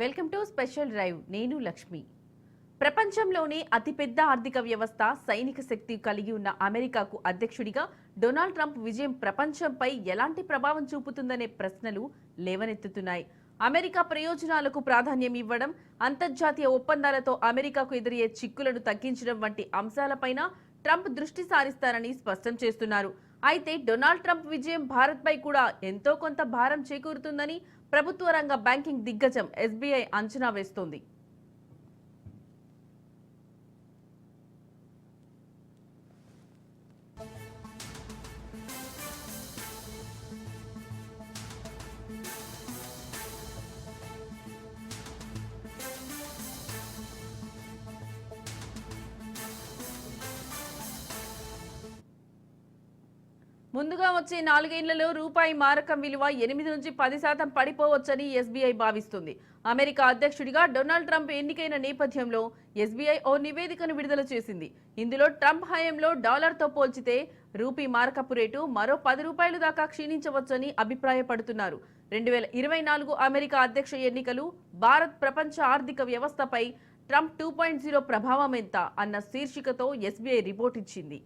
Welcome to special drive. నేను లక్ష్మి. ప్రపంచంలోనే అతిపెద్ద ఆర్థిక వ్యవస్థ సైనిక శక్తి కలిగి ఉన్న అమెరికాకు అధ్యక్షుడిగా డొనాల్డ్ ట్రంప్ విజయం ప్రపంచంపై ఎలాంటి ప్రభావం చూపుతుందనే ప్రశ్నలు లేవనెత్తుతున్నాయి. అమెరికా ప్రయోజనాలకు ప్రాధాన్యం ఇవ్వడం అంతర్జాతీయ ఒప్పందాలతో అమెరికాకు ఎదురయ్యే చిక్కులను తగ్గించడం వంటి అంశాలపైన ట్రంప్ దృష్టి సారిస్తారని స్పష్టం చేస్తున్నారు. అయితే డొనాల్డ్ ట్రంప్ విజయం భారత్పై కూడా ఎంతో కొంత భారం చేకూరుతుందని ప్రభుత్వ రంగ బ్యాంకింగ్ దిగ్గజం ఎస్బీఐ అంచనా వేస్తోంది. ముందుగా వచ్చే నాలుగేళ్ళలో రూపాయి మారకం విలువ ఎనిమిది నుంచి పది శాతం పడిపోవచ్చని ఎస్బీఐ భావిస్తుంది. అమెరికా అధ్యక్షుడిగా డొనాల్డ్ ట్రంప్ ఎన్నికైన నేపథ్యంలో ఎస్బీఐ ఓ నివేదికను విడుదల చేసింది. ఇందులో ట్రంప్ హయాంలో డాలర్తో పోల్చితే రూపీ మారకపు రేటు మరో పది రూపాయలు దాకా క్షీణించవచ్చని అభిప్రాయపడుతున్నారు. రెండు వేల ఇరవై నాలుగు అమెరికా అధ్యక్ష ఎన్నికలు భారత్ ప్రపంచ ఆర్థిక వ్యవస్థపై ట్రంప్ టూ పాయింట్ జీరో ప్రభావం ఎంత అన్న శీర్షికతో ఎస్బీఐ రిపోర్ట్ ఇచ్చింది.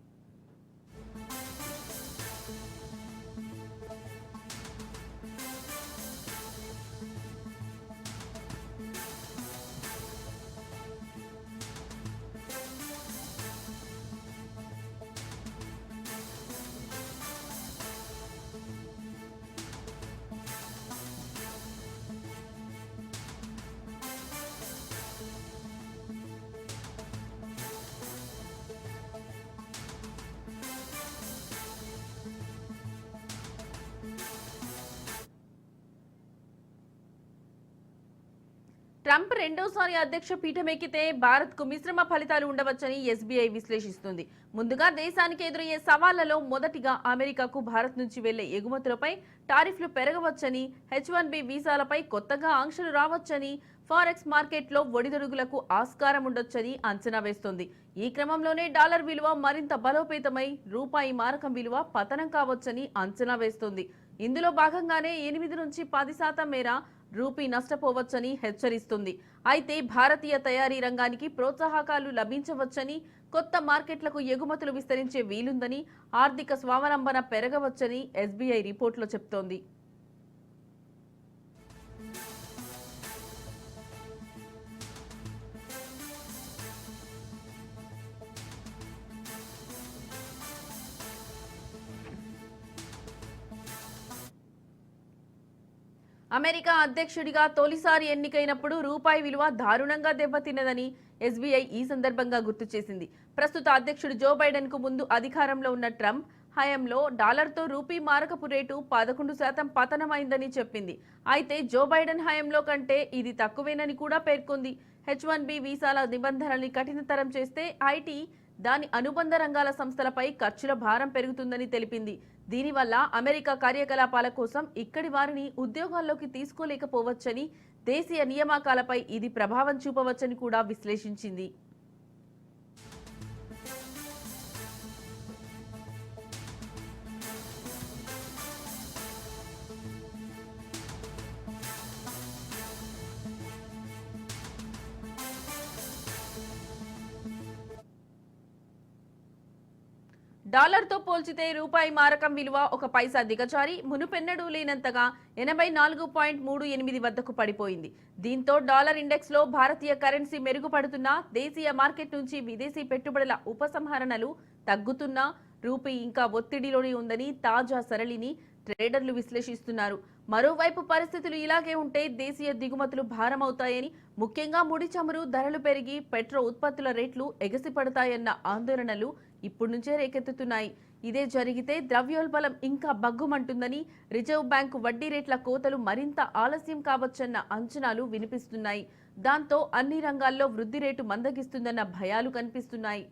ట్రంప్ రెండోసారి అధ్యక్ష పీఠం ఎక్కితే మిశ్రమ ఫలితాలు ఉండవచ్చని ఎస్బీఐ విశ్లేషిస్తుంది. ముందుగా దేశానికి ఎదురయ్యే సవాళ్ళలో మొదటిగా అమెరికాకు భారత్ నుంచి వెళ్ళే ఎగుమతులపై టారిఫ్లు పెరగవచ్చని హెచ్ వన్ బి వీసాలపై కొత్తగా ఆంక్షలు రావచ్చని ఫారెక్స్ మార్కెట్లో ఒడిదొడుగులకు ఆస్కారం ఉండొచ్చని అంచనా వేస్తుంది. ఈ క్రమంలోనే డాలర్ విలువ మరింత బలోపేతమై రూపాయి మారకం విలువ పతనం కావచ్చని అంచనా వేస్తుంది. ఇందులో భాగంగానే ఎనిమిది నుంచి పది శాతం మేర రూపీ నష్టపోవచ్చని హెచ్చరిస్తుంది. అయితే భారతీయ తయారీ రంగానికి ప్రోత్సాహకాలు లభించవచ్చని కొత్త మార్కెట్లకు ఎగుమతులు విస్తరించే వీలుందని ఆర్థిక స్వావలంబన పెరగవచ్చని ఎస్బీఐ రిపోర్టులో చెప్తోంది. అమెరికా అధ్యక్షుడిగా తొలిసారి ఎన్నికైనప్పుడు రూపాయి విలువ దారుణంగా దెబ్బతిన్నదని ఎస్బీఐ ఈ సందర్భంగా గుర్తు చేసింది. ప్రస్తుత అధ్యక్షుడు జో బైడెన్కు ముందు అధికారంలో ఉన్న ట్రంప్ హయాంలో డాలర్తో రూపీ మారకపు రేటు పదకొండు శాతం పతనమైందని చెప్పింది. అయితే జో బైడెన్ హయాంలో కంటే ఇది తక్కువేనని కూడా పేర్కొంది. హెచ్ వన్ బి వీసాల నిబంధనల్ని కఠినతరం చేస్తే ఐటీ దాని అనుబంధ రంగాల సంస్థలపై ఖర్చుల భారం పెరుగుతుందని తెలిపింది. దీనివల్ల అమెరికా కార్యకలాపాల కోసం ఇక్కడి వారిని ఉద్యోగాల్లోకి తీసుకోలేకపోవచ్చని దేశీయ నియామకాలపై ఇది ప్రభావం చూపవచ్చని కూడా విశ్లేషించింది. డాలర్తో పోల్చితే రూపాయి మారకం విలువ ఒక పైసా దిగజారి మునుపెన్నడూ లేనంతగా ఎనభై నాలుగు పాయింట్ మూడు ఎనిమిది వద్దకు పడిపోయింది. దీంతో డాలర్ ఇండెక్స్లో భారతీయ కరెన్సీ మెరుగుపడుతున్నా దేశీయ మార్కెట్ నుంచి విదేశీ పెట్టుబడుల ఉపసంహరణలు తగ్గుతున్నా రూపీ ఇంకా ఒత్తిడిలోనే ఉందని తాజా సరళిని ట్రేడర్లు విశ్లేషిస్తున్నారు. మరోవైపు పరిస్థితులు ఇలాగే ఉంటే దేశీయ దిగుమతులు భారమవుతాయని ముఖ్యంగా ముడి చమురు ధరలు పెరిగి పెట్రో ఉత్పత్తుల రేట్లు ఎగసిపడతాయన్న ఆందోళనలు ఇప్పటి నుంచే రేకెత్తుతున్నాయి. ఇదే జరిగితే ద్రవ్యోల్బలం ఇంకా బగ్గుమంటుందని రిజర్వ్ బ్యాంకు వడ్డీ రేట్ల కోతలు మరింత ఆలస్యం కావచ్చన్న అంచనాలు వినిపిస్తున్నాయి. దాంతో అన్ని రంగాల్లో వృద్ధి రేటు మందగిస్తుందన్న భయాలు కనిపిస్తున్నాయి.